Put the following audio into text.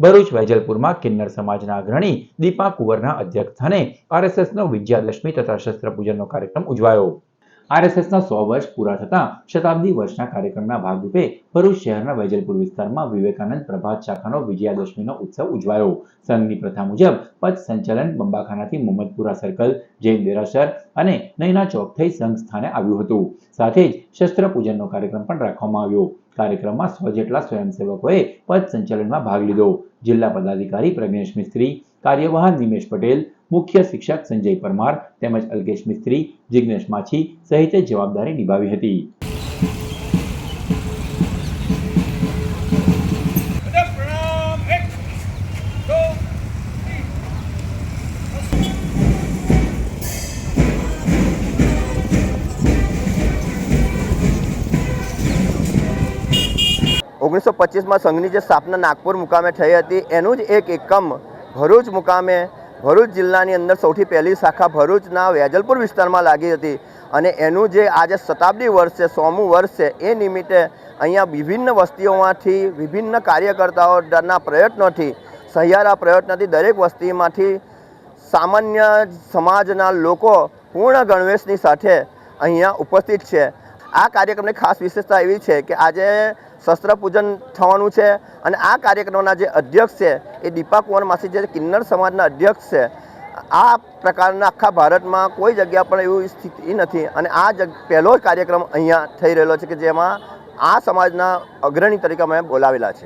ભરૂચ વેજલપુરમાં કિન્નર સમાજના અગ્રણી દીપા કુંવરના અધ્યક્ષસ્થાને આરએસએસનો વિજયાદશમી તથા શસ્ત્ર પૂજનનો કાર્યક્રમ ઉજવાયો. આરએસએસના સો વર્ષ પૂરા થતા શતાબ્દી વર્ષના કાર્યક્રમના ભાગરૂપે ભરૂચ શહેરના વૈજલપુર વિસ્તારમાં વિવેકાનંદ પ્રભાત શાખાનો વિજયાદશમીનો ઉત્સવ ઉજવાયો. સંઘની પ્રથા મુજબ પથ સંચાલન, બંબાખાનાથી મોહમ્મદપુરા સર્કલ, જૈન દેરાસર અને નૈના ચોક થઈ સંઘ સ્થાને આવ્યું હતું. સાથે જ શસ્ત્ર પૂજનનો કાર્યક્રમ પણ રાખવામાં આવ્યો. કાર્યક્રમમાં સો જેટલા સ્વયંસેવકોએ પથ સંચાલનમાં ભાગ લીધો. જિલ્લા પદાધિકારી પ્રજ્ઞેશ મિસ્ત્રી કાર્યવાહ નિમેશ પટેલ મુખ્ય શિક્ષક સંજય પરમાર તેમજ અલ્કેશ મિસ્ત્રી જિગ્નેશ માછી સહિત જવાબદારી નિભાવી હતી. ઓગણીસો પચીસમાં સંઘની જે સ્થાપના નાગપુર મુકામે થઈ હતી એનું જ એક એકમ ભરૂચ મુકામે ભરૂચ જિલ્લાની અંદર સૌથી પહેલી શાખા ભરૂચના વેજલપુર વિસ્તારમાં લાગી હતી અને એનું જે આજે શતાબ્દી વર્ષ છે, સોમું વર્ષ છે, એ નિમિત્તે અહીંયા વિભિન્ન વસ્તીઓમાંથી, વિભિન્ન કાર્યકર્તાઓના પ્રયત્નોથી, સહિયારા પ્રયત્નથી દરેક વસ્તીમાંથી સામાન્ય સમાજના લોકો પૂર્ણ ગણવેશની સાથે અહીંયા ઉપસ્થિત છે. આ કાર્યક્રમની ખાસ વિશેષતા એવી છે કે આજે શસ્ત્ર પૂજન થવાનું છે અને આ કાર્યક્રમના જે અધ્યક્ષ છે એ દીપા કુંવર માસી જે કિન્નર સમાજના અધ્યક્ષ છે. આ પ્રકારના આખા ભારતમાં કોઈ જગ્યા પણ એવી સ્થિતિ નથી અને આ જગ પહેલો જ કાર્યક્રમ અહીંયા થઈ રહેલો છે કે જેમાં આ સમાજના અગ્રણી તરીકે અમે બોલાવેલા છે.